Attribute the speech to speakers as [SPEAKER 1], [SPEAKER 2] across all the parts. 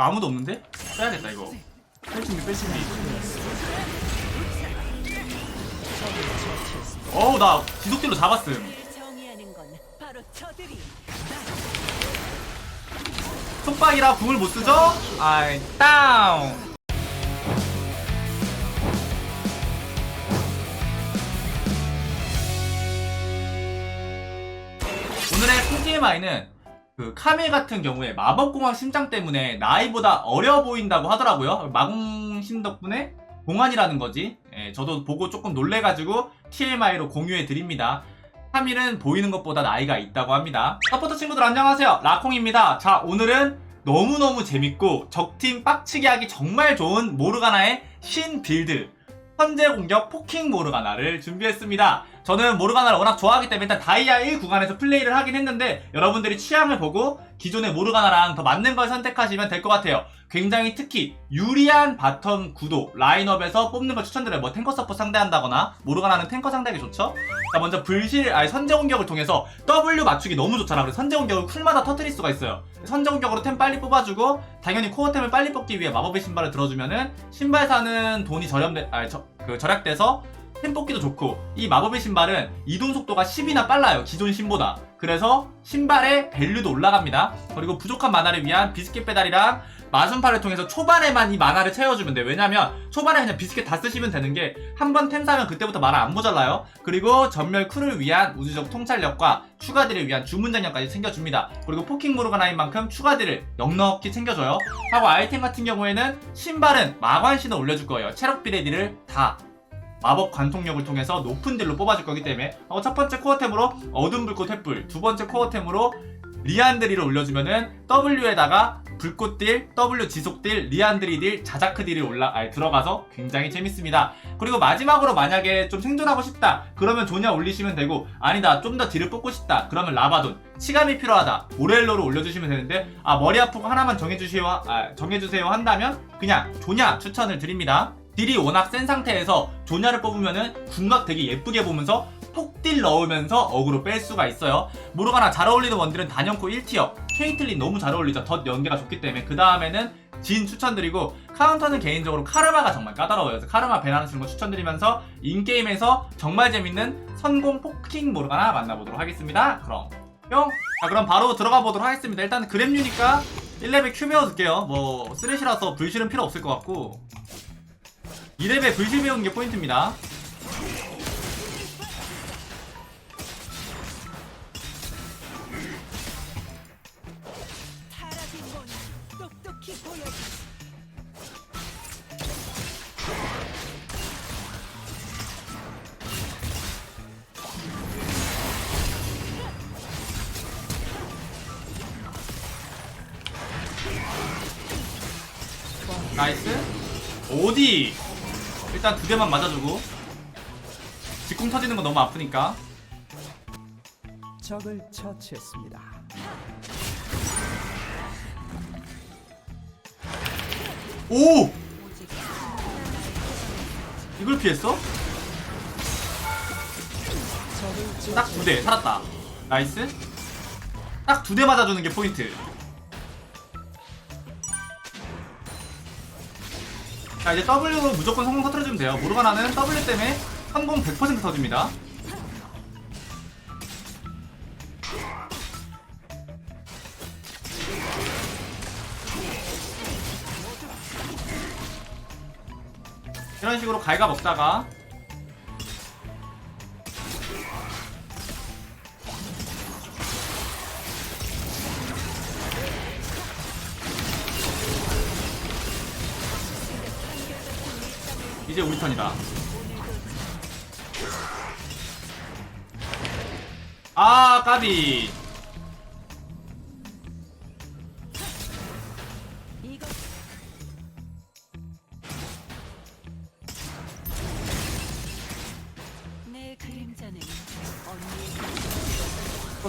[SPEAKER 1] 아무도 없는데? 빼야겠다 이거 뺄 준비 뺄 준비 어우 나 지속딜로 잡았음 속박이라 궁을 못 쓰죠? 아이 다운 오늘의 TMI는 그 카메 같은 경우에 마법공학 심장 때문에 나이보다 어려 보인다고 하더라고요. 마공신 덕분에 공환이라는 거지. 예, 저도 보고 조금 놀래가지고 TMI로 공유해 드립니다. 3일은 보이는 것보다 나이가 있다고 합니다. 서포터 친구들 안녕하세요. 라콩입니다. 자, 오늘은 너무너무 재밌고 적팀 빡치게 하기 정말 좋은 모르가나의 신 빌드 현재 공격 포킹 모르가나를 준비했습니다. 저는 모르가나를 워낙 좋아하기 때문에 일단 다이아 1 구간에서 플레이를 하긴 했는데 여러분들이 취향을 보고 기존의 모르가나랑 더 맞는 걸 선택하시면 될 것 같아요. 굉장히 특히 유리한 바텀 구도 라인업에서 뽑는 걸 추천드려요. 뭐 탱커 서포 상대한다거나 모르가나는 탱커 상대하기 좋죠. 자 먼저 불실 아니 선제 공격을 통해서 W 맞추기 너무 좋잖아. 그래서 선제 공격을 쿨마다 터트릴 수가 있어요. 선제 공격으로 템 빨리 뽑아주고 당연히 코어템을 빨리 뽑기 위해 마법의 신발을 들어주면은 신발 사는 돈이 저렴돼 아니 저, 그 절약돼서 템 뽑기도 좋고 이 마법의 신발은 이동 속도가 10이나 빨라요. 기존 신보다. 그래서 신발의 밸류도 올라갑니다. 그리고 부족한 만화를 위한 비스킷 배달이랑 마순파를 통해서 초반에만 이 만화를 채워주면 돼요 왜냐면 초반에 그냥 비스킷 다 쓰시면 되는 게 한 번 템 사면 그때부터 만화 안 모자라요. 그리고 전멸 쿨을 위한 우주적 통찰력과 추가들을 위한 주문장력까지 챙겨줍니다. 그리고 포킹 모르가나인 만큼 추가들을 넉넉히 챙겨줘요. 하고 아이템 같은 경우에는 신발은 마관신을 올려줄 거예요. 체력 비례디를 다 마법 관통력을 통해서 높은 딜로 뽑아줄 거기 때문에 어, 첫 번째 코어템으로 어둠 불꽃 횃불 두 번째 코어템으로 리안드리를 올려주면은 W에다가 불꽃딜, W 지속딜, 리안드리딜, 자자크딜이 올라 아, 들어가서 굉장히 재밌습니다. 그리고 마지막으로 만약에 좀 생존하고 싶다 그러면 조냐 올리시면 되고 아니다 좀 더 딜을 뽑고 싶다 그러면 라바돈 치감이 필요하다 오렐로를 올려주시면 되는데 아 머리 아프고 하나만 정해주세요 아, 정해주세요 한다면 그냥 조냐 추천을 드립니다. 딜이 워낙 센 상태에서 조냐를 뽑으면은 궁각 되게 예쁘게 보면서 폭딜 넣으면서 어그로 뺄 수가 있어요. 모르가나 잘 어울리는 원딜은 단연코 1티어. 케이틀린 너무 잘 어울리죠. 덧 연계가 좋기 때문에. 그 다음에는 진 추천드리고 카운터는 개인적으로 카르마가 정말 까다로워요. 그래서 카르마 배나는 쓰는 거 추천드리면서 인게임에서 정말 재밌는 선공 포킹 모르가나 만나보도록 하겠습니다. 그럼 뿅! 자 그럼 바로 들어가 보도록 하겠습니다. 일단 그램유니까 1레벨 큐 배워둘게요. 뭐 쓰레시라서 불실은 필요 없을 것 같고 2레벨 불실 배우는 게 포인트입니다. 나이스. 어디 일단 두 대만 맞아주고. 직궁 터지는 거 너무 아프니까.
[SPEAKER 2] 적을 처치했습니다.
[SPEAKER 1] 오! 이걸 피했어? 딱 두 대 살았다. 나이스. 딱 두 대 맞아주는 게 포인트 자 이제 W로 무조건 성공 터트려주면 돼요. 모르가나는 W 때문에 성공 100% 터집니다. 이런 식으로 갈가 먹다가 이제 우리 턴이다. 아, 까비.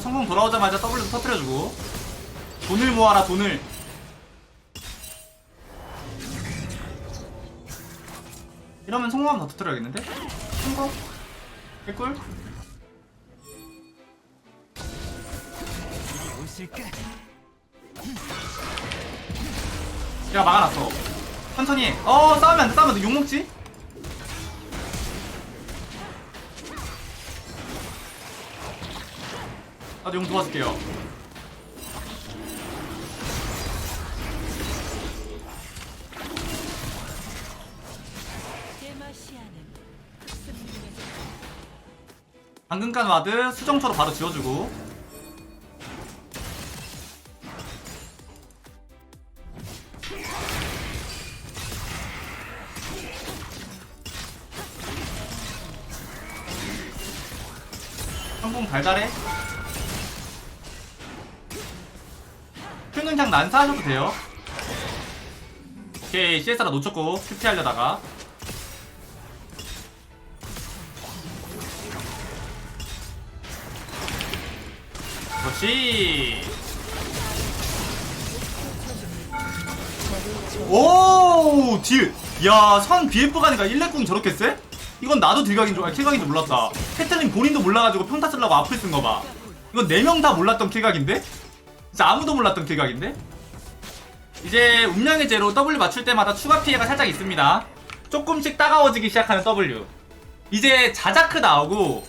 [SPEAKER 1] 성공 돌아오자마자 W 터트려주고. 돈을 모아라, 돈을. 이러면 성공하면 더 터트려야겠는데? 성공? 개꿀? 내가 막아놨어 천천히 해. 어 싸우면 안돼 싸우면 안돼 욕먹지? 나도 용 도와줄게요 방금 간 와드 수정초로 바로 지워주고. 성공 달달해? 큐는 그냥 난사하셔도 돼요. 오케이 CS라 놓쳤고 큐티 하려다가 그렇지. 오, 딜. 야, 선 BF 가니까 1렉궁이 저렇게 세? 이건 나도 딜각인 줄, 아, 킬각인 줄 몰랐다. 캐틀린 본인도 몰라가지고 평타 쓰려고 앞을 쓴 거 봐. 이건 4명 다 몰랐던 킬각인데? 진짜 아무도 몰랐던 킬각인데? 이제 운명의 제로 W 맞출 때마다 추가 피해가 살짝 있습니다. 조금씩 따가워지기 시작하는 W. 이제 자자크 나오고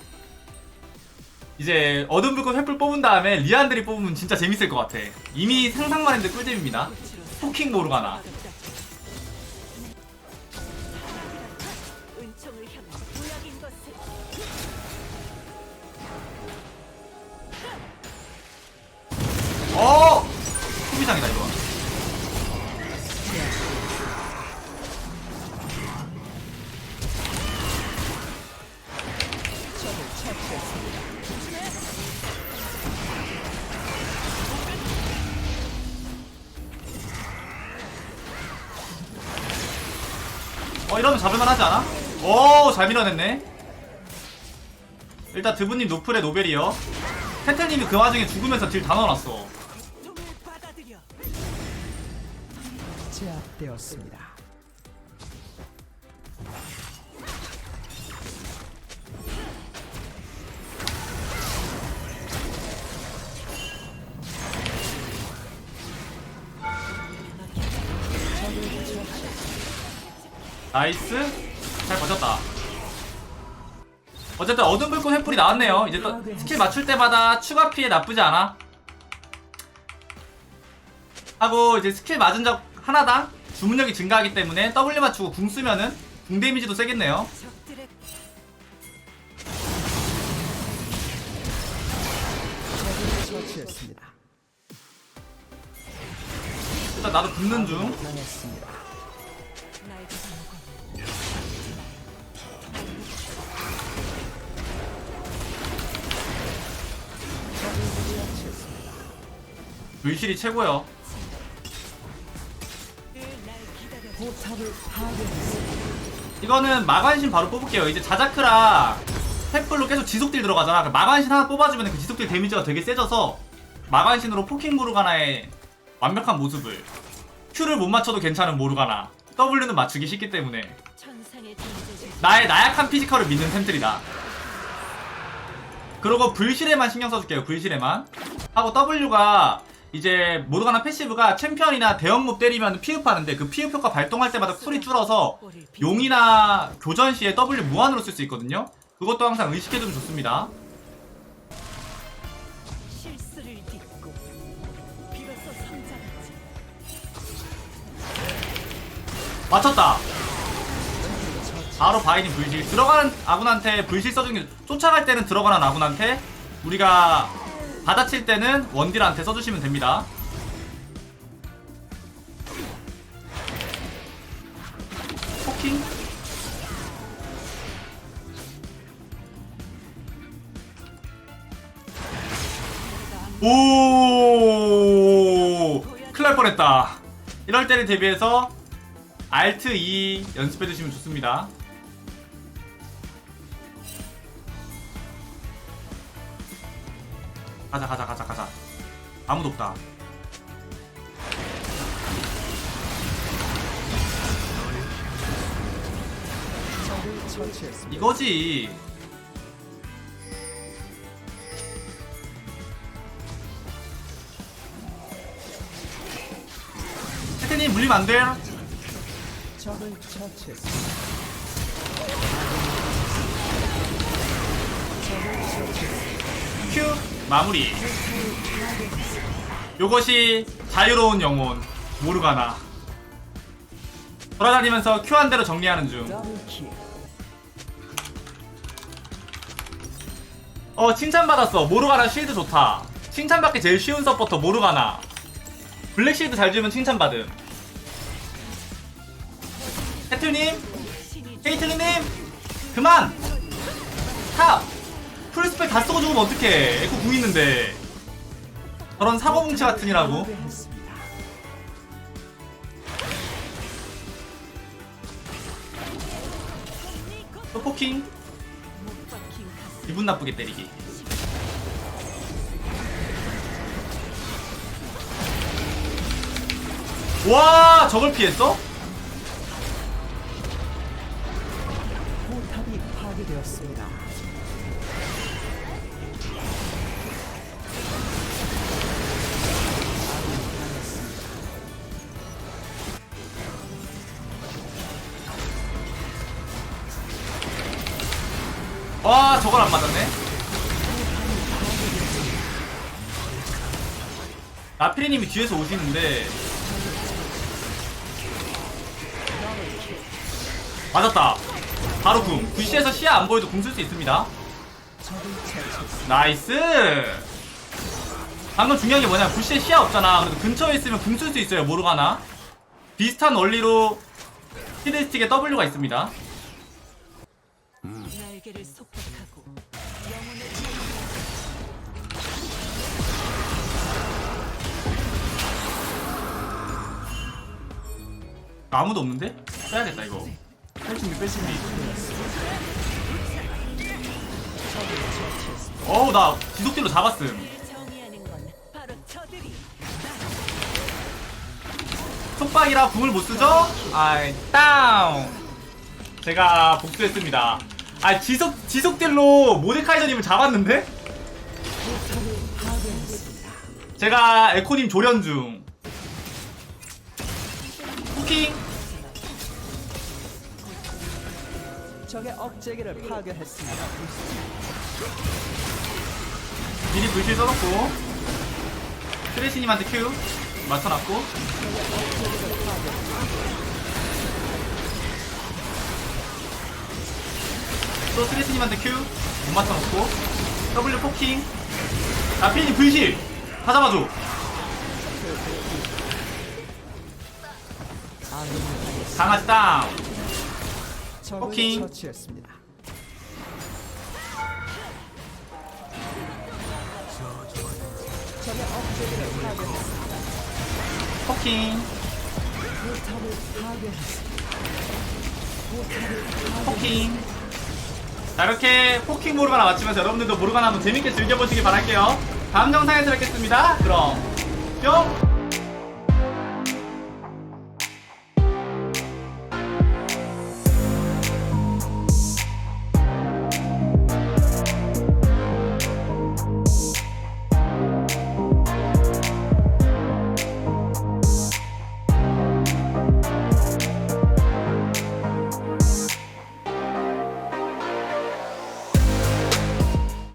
[SPEAKER 1] 이제 어둠 불꽃 횃불 뽑은 다음에 리안들이 뽑으면 진짜 재밌을 것 같아. 이미 상상만 했는데 꿀잼입니다. 포킹 모르가나. 어! 수비상이다 이거. 어 이러면 잡을만 하지 않아? 오, 잘 밀어냈네. 일단 드부님 노플의 노벨이요. 텐텐님이 그 와중에 죽으면서 딜 다 넣어놨어.
[SPEAKER 2] 제압되었습니다.
[SPEAKER 1] 나이스. 잘 버텼다. 어쨌든 어둠 불꽃 횃불이 나왔네요. 이제 또 스킬 맞출 때마다 추가 피해 나쁘지 않아. 하고 이제 스킬 맞은 적 하나당 주문력이 증가하기 때문에 W 맞추고 궁 쓰면은 궁 데미지도 세겠네요. 일단 나도 붙는 중. 물실이 최고요. 이거는 마관신 바로 뽑을게요. 이제 자자크랑 탭불로 계속 지속딜 들어가잖아. 그 마관신 하나 뽑아주면 그 지속딜 데미지가 되게 세져서 마관신으로 포킹 모르가나의 완벽한 모습을 Q를 못 맞춰도 괜찮은 모르가나 W는 맞추기 쉽기 때문에 나의 나약한 피지컬을 믿는 템들이다. 그리고 불실에만 신경 써줄게요. 불실에만 하고 W가 이제 모르가나 패시브가 챔피언이나 대형몹 때리면 피흡하는데 그 피흡 효과 발동할 때마다 쿨이 줄어서 용이나 교전 시에 W 무한으로 쓸 수 있거든요. 그것도 항상 의식해두면 좋습니다. 맞췄다. 바로 바이든 불실. 들어가는 아군한테 불실 써주는 게 쫓아갈 때는 들어가는 아군한테 우리가 받아칠 때는 원딜한테 써주시면 됩니다. 포킹? 오, 큰일 날 뻔했다. 이럴 때를 대비해서 Alt E 연습해 주시면 좋습니다. 가자 가자 가자 가자. 아무도 없다. 이거지. 태태님 물리면 안 돼.
[SPEAKER 2] 적을 처치했습니다. 적을 처치했습니다.
[SPEAKER 1] 큐 마무리. 요것이 자유로운 영혼 모르가나. 돌아다니면서 큐한 대로 정리하는 중. 어 칭찬받았어. 모르가나 쉴드 좋다. 칭찬받기 제일 쉬운 서포터 모르가나. 블랙 쉴드 잘 주면 칭찬받음. 해틀님?
[SPEAKER 3] 신이
[SPEAKER 1] 케이틀리님? 그만! 탑 풀스펙 다 쓰고 죽으면 어떡해 에코 궁 있는데 저런 사고뭉치 같으니라고. 또 포킹 기분 나쁘게 때리기 와 저걸 피했어?
[SPEAKER 2] 포탑이 파괴되었습니다.
[SPEAKER 1] 와 저걸 안 맞았네. 나피리님이 뒤에서 오시는데. 맞았다. 바로 궁. 구시에서 시야 안 보여도 궁 쓸 수 있습니다. 나이스! 방금 중요한 게 뭐냐 구시에 시야 없잖아. 그래도 근처에 있으면 궁 쓸 수 있어요 모르가나. 비슷한 원리로 히드스틱에 W가 있습니다
[SPEAKER 3] 날개를 속박하고 영혼을 찾는
[SPEAKER 1] 아무도 없는데? 빼야겠다 이거 뺄 준비 뺄 준비 어우 나 지속딜로 잡았음
[SPEAKER 3] 을 정의하는
[SPEAKER 1] 속박이라 궁을 못 쓰죠? 아이 다운 제가 복수했습니다. 아 지속 지속딜로 모데카이저님을 잡았는데? 제가 에코님 조련 중. 쿠킹.
[SPEAKER 2] 적의 억제기를 파괴했습니다.
[SPEAKER 1] 미리 불실 써놓고. 트레시님한테 큐 맞춰놨고 또 트레시님한테 큐못 맞춰놓고. W 포킹. 나피님 불실. 다 잡아줘. 강아지 다운. 포킹.
[SPEAKER 2] 포탑을
[SPEAKER 1] 포킹 자 이렇게 포킹 모르가나 맞추면서 여러분들도 모르가나 한번 재밌게 즐겨보시길 바랄게요. 다음 영상에서 뵙겠습니다. 그럼 뿅